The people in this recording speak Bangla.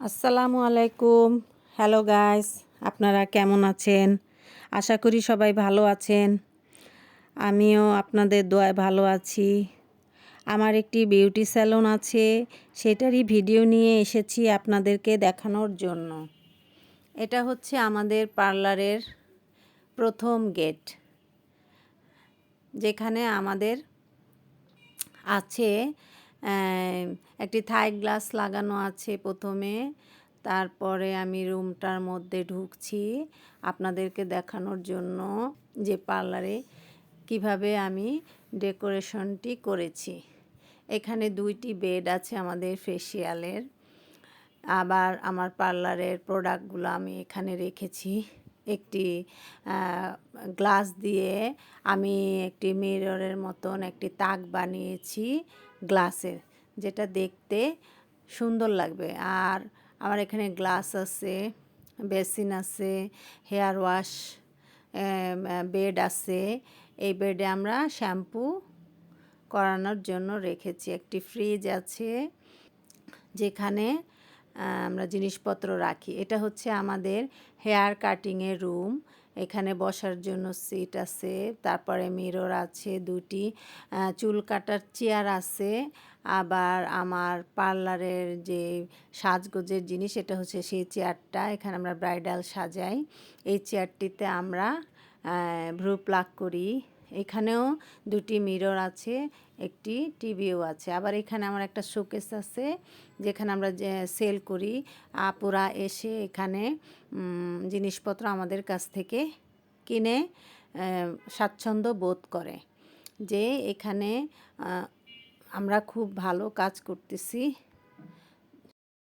আসসালামু আলাইকুম। হ্যালো গাইস আপনারা কেমন আছেন? আশা করি সবাই ভালো আছেন। আমিও আপনাদের দোয়ায় ভালো আছি। আমার একটি বিউটি স্যালন আছে, সেটারই ভিডিও নিয়ে এসেছি আপনাদেরকে দেখানোর জন্য। এটা হচ্ছে আমাদের পার্লারের প্রথম গেট, যেখানে আমাদের আছে একটি থাই গ্লাস লাগানো আছে প্রথমে। তারপরে আমি রুমটার মধ্যে ঢুকছি আপনাদেরকে দেখানোর জন্য যে পার্লারে কীভাবে আমি ডেকোরেশনটি করেছি। এখানে দুইটি বেড আছে আমাদের ফেসিয়ালের। আবার আমার পার্লারের প্রোডাক্টগুলো আমি এখানে রেখেছি। একটি গ্লাস দিয়ে আমি একটি মিররের মতন একটি তাক বানিয়েছি গ্লাসের, যেটা দেখতে সুন্দর লাগবে। আর আমার এখানে গ্লাস আছে, বেসিন আছে, হেয়ার ওয়াশ বেড আছে। এই বেডে আমরা শ্যাম্পু করানোর জন্য রেখেছি। একটি ফ্রিজ আছে, যেখানে আমরা জিনিসপত্র রাখি। এটা হচ্ছে আমাদের হেয়ার কাটিংয়ের রুম। এখানে বসার জন্য সিট আছে, তারপরে মিরর আছে দুটি চুল কাটার চেয়ার আছে, আবার আমার পার্লারের যে সাজগোজের জিনিস এটা হচ্ছে সেই চেয়ারটা, এখানে আমরা ব্রাইডাল সাজাই। এই চেয়ারটিতে আমরা ভ্রু প্লাক করি। এখানেও দুটি মিরর আছে, একটি টিভিও আছে। আবার এখানে আমার একটা শোকেস আছে, যেখানে আমরা সেল করি। আপুরা এসে এখানে জিনিসপত্র আমাদের কাছ থেকে কিনে স্বাচ্ছন্দ্য বোধ করে যে এখানে আমরা খুব ভালো কাজ করতেছি।